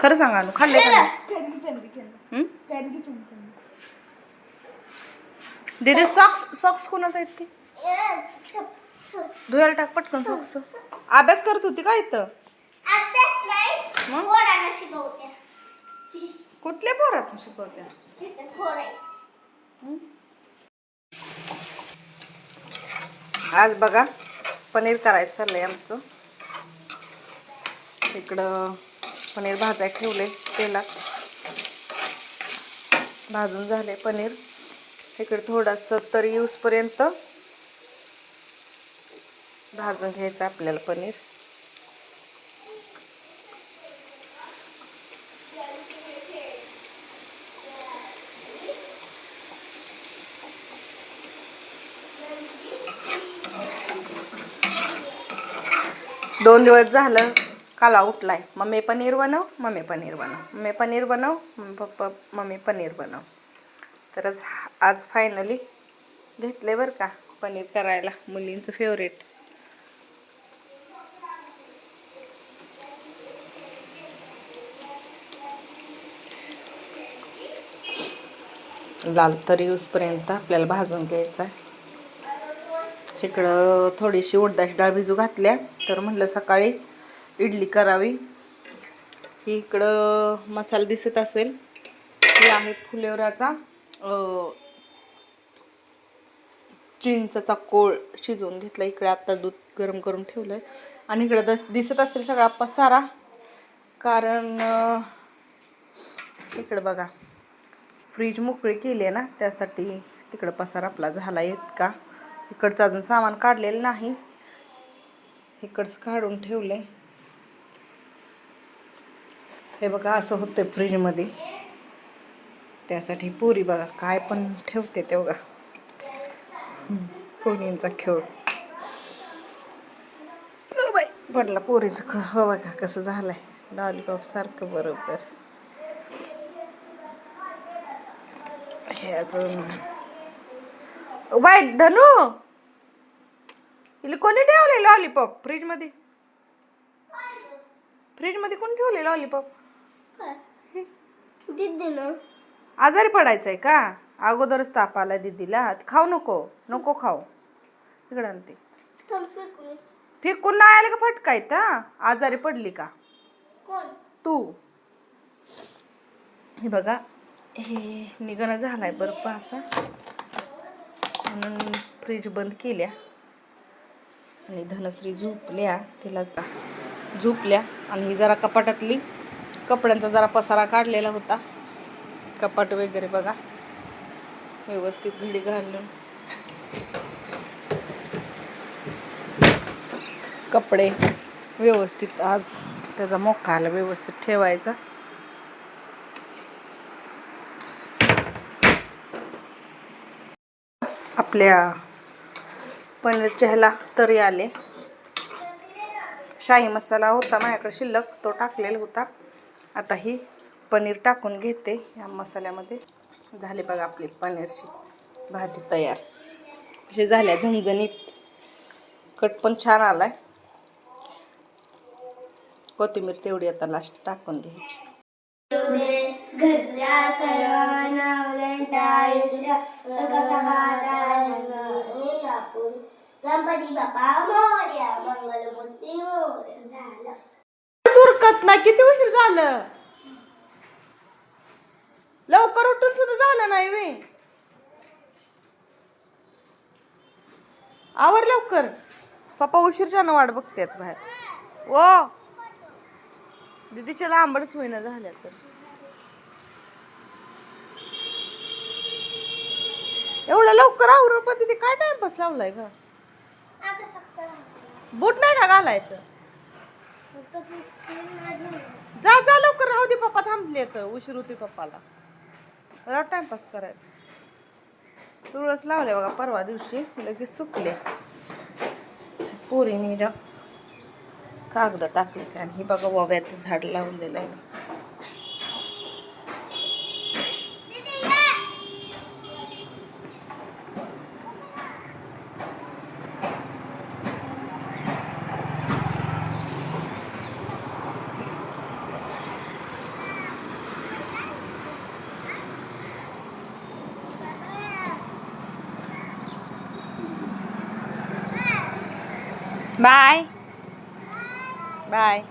खरं सांगा अनु खाल्ले का नाही? हं? दीदी सॉक्स सॉक्स कोणाचा आहेत ते? धुयाला टाक पटकन सॉक्स अभ्यास करत होती का इथं? अभ्यास नाही मग? पोरांना शिकवते. कुठल्या पोरास शिकवत्या. आज बघा पनीर करायचं चाललंय आमचं. इकडं पनीर भाजाय ठेवले तेलात. भाजून झाले पनीर. इकडे थोडासा तरी यूजपर्यंत भाजून घ्यायचं आपल्याला पनीर. दोन दिवस झालं काला उठलाय. मम्मी पनीर बनव मम्मी पनीर बनव. मम्मी पनीर बनव मम्मी पप्पा मम्मी पनीर बनव. तरच आज फायनली घेतले बरं का पनीर करायला मुलींचं फेवरेट लाल तरी उसपर्यंत आपल्याला भाजून घ्यायचा आहे इकडं थोडीशी उडदाची डाळ भिजू घातल्या तर म्हटलं सकाळी इडली करावी. ही इकडं मसाला दिसत असेल. ही आहे फुलेवराचा चिंचचा कोळ शिजवून घेतला. इकडे आता दूध गरम करून ठेवलं आहे आणि इकडं दस दिसत असेल सगळा पसारा कारण इकडं बघा फ्रीज मोकळी केली आहे ना त्यासाठी तिकडं पसार आपला झाला इतका. का इकडचं अजून सामान काढलेलं नाही. इकडचं काढून ठेवलं आहे हे बघा असं होतं फ्रीजमध्ये त्यासाठी पुरी बघा काय पण ठेवते ते बघा. पोरींचा खेळ. अ पडला पोरीचं खेळ. हो बघा कसं झालंय. लॉलीपॉप सारखं बरोबर. हे अजून. बाय धनू! हिला कोणी ठेवले लॉलीपॉप फ्रीजमध्ये फ्रीजमध्ये कोण ठेवले लॉलीपॉप दीदी ना. आजारी पडायचंय का? अगोदरच ताप आला दीदीला. ते खाऊ नको. नको खाऊ. इकडं आणते थांब फेकून. फेकून नाही आले का फटकायत हा? आजारी पडली का? कोण? तू. हे बघा हे निघणं झालाय बर्फ असा. म्हणून फ्रीज बंद केल्या. आणि धनश्री झोपल्या तिला झोपल्या. आणि ही जरा कपाटातली कपड्यांचा जरा पसारा काढलेला होता. कपाट वगैरे बघा. व्यवस्थित घडी घालून. कपडे व्यवस्थित आज त्याचा मोका आला व्यवस्थित ठेवायचा. आपल्या पनीरच्या ह्याला तरी आले. शाही मसाला होता माझ्याकडे शिल्लक तो टाकलेला होता. आता ही पनीर टाकून घेते. या मसाल्यामध्ये झाले बघा आपली पनीरची भाजी तयार. हे झाल्या झणझणीत. कट पण छान आला आहे कोथिंबीर तेवढी आता लास्ट टाकून घ्यायची. घरच्या सर्वांना उदंड आयुष्य गणपती बाप्पा मोर्या मंगलमूर्ती मोर्या. झालं. उरकत नाही किती उशीर झालं? लवकर उठून सुद्धा झालं नाही वे. आवर लवकर. पप्पा उशीरच्यानं वाट बघतात बाहेर. ओ! दीदीच्या लांबडच होईना झाल्या तर. एवढं लवकर आवरून पण तिथे काय टाइमपास लावलाय का बूट नाही का घालायचं? जा जा लवकर राहू दे पप्पा थांबले तर उशीर होती पप्पाला. राव टाइमपास करायचं. तुळस लावले बघा परवा दिवशी. लगेच सुकले. पोरीने कागद टाकले आणि हे बघा वव्याचं झाड लावलेलं आहे. Bye bye